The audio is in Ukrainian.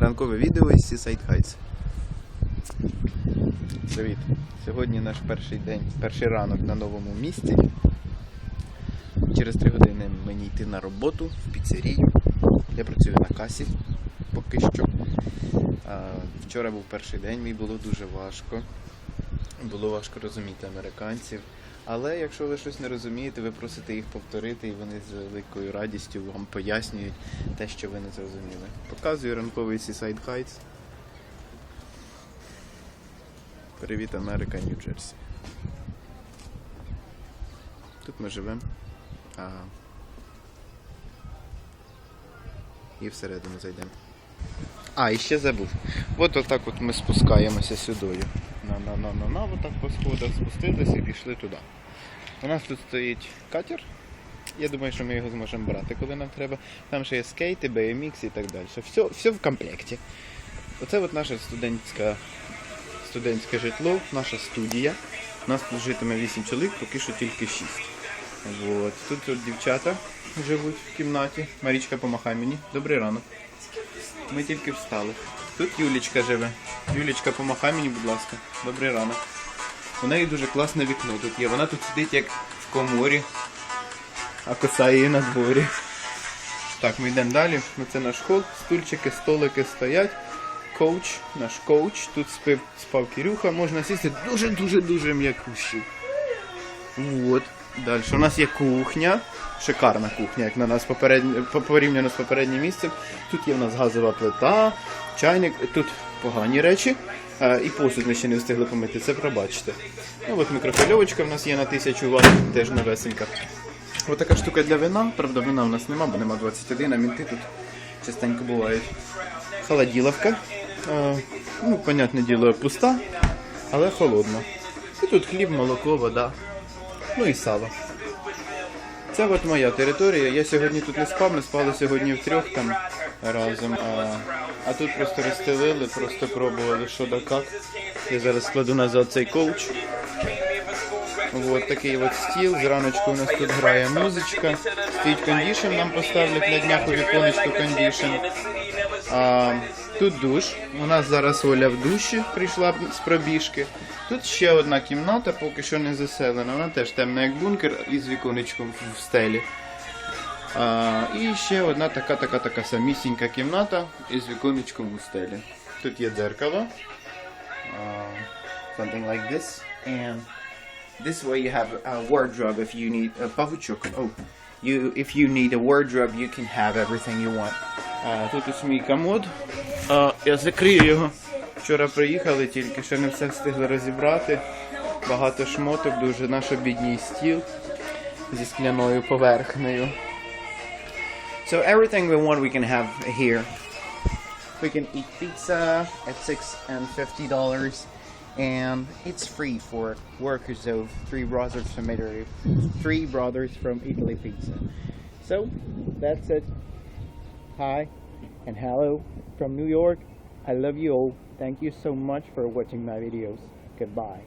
Ранкове відео із Seaside Heights. Привіт! Сьогодні наш перший день, перший ранок на новому місці. Через три години мені йти на роботу в піцерію. Я працюю на касі поки що. Вчора був перший день, мій було дуже важко. Було важко розуміти американців. Але якщо ви щось не розумієте, ви просите їх повторити, і вони з великою радістю вам пояснюють те, що ви не зрозуміли. Показую ранковий Seaside Heights. Привіт, Америка, Нью-Джерсі. Тут ми живемо. А... І всередину зайдемо. А, і ще забув. От отак от ми спускаємося сюдою. На на на на на отак по сходах спустилися і пішли туди. У нас тут стоїть катер. Я думаю, що ми його зможемо брати, коли нам треба. Там ще є скейти, BMX і так далі. Все, все в комплекті. Оце от наша студентська, студентське житло, наша студія. У нас тут житиме 8 чоловік, поки що тільки 6. От. Тут, тут дівчата живуть в кімнаті. Марічка, помахай мені. Добрий ранок. Ми тільки встали. Тут Юлічка живе. Юлічка, помахай мені, будь ласка. Добрий ранок. У неї дуже класне вікно тут є. Вона тут сидить як в коморі, а коса її на дворі. Так, ми йдемо далі. Оце наш хол, стульчики, столики стоять. Коуч, наш коуч. Тут спив, спав Кирюха, можна сісти дуже-дуже-дуже м'якущий. Вот. Далі. У нас є кухня. Шикарна кухня, як на нас попередньо, порівняно з попереднім місцем. Тут є в нас газова плита, чайник, тут погані речі. Е, і посуд ми ще не встигли помити, це пробачте. Ну от мікрохвильовочка в нас є на 1000 Вт, теж новесенька. Ось така штука для вина. Правда, вина в нас нема, бо нема 21, а мінти тут частенько бувають. Холоділовка. Е, ну, понятне діло, пуста, але холодна. І тут хліб, молоко, вода. Ну і сало. Це от моя територія. Я сьогодні тут не спав, ми спали сьогодні втрьох там разом. А, а тут просто розстелили, просто пробували, що да як. Я зараз складу назад цей коуч. От такий от стіл. Зраночку у нас тут грає музичка. Стоїть кондішн, нам поставлять на днях у віконечку кондішн. А, тут душ. У нас зараз Оля в душі прийшла з пробіжки. Тут ще одна кімната, поки що не заселена. Вона теж темна як бункер із віконечком в стелі. А, і ще одна така така така самісінька кімната із віконечком у стелі. Тут є дзеркало. А, something like this. And this way you have a wardrobe if you need a павучок. Oh, you if you need a wardrobe, you can have everything you want. А, тут ось мій комод. А, я закрию його. Вчора приїхали, тільки ще не все встигли розібрати. Багато шмоток, дуже наш обідній стіл зі скляною поверхнею. So everything we want we can have here. We can eat pizza at six and fifty dollars, and it's free for workers of Three Brothers from Italy. Three Brothers from Italy Pizza. So that's it. Hi and hello from New York. I love you all. Thank you so much for watching my videos. Goodbye.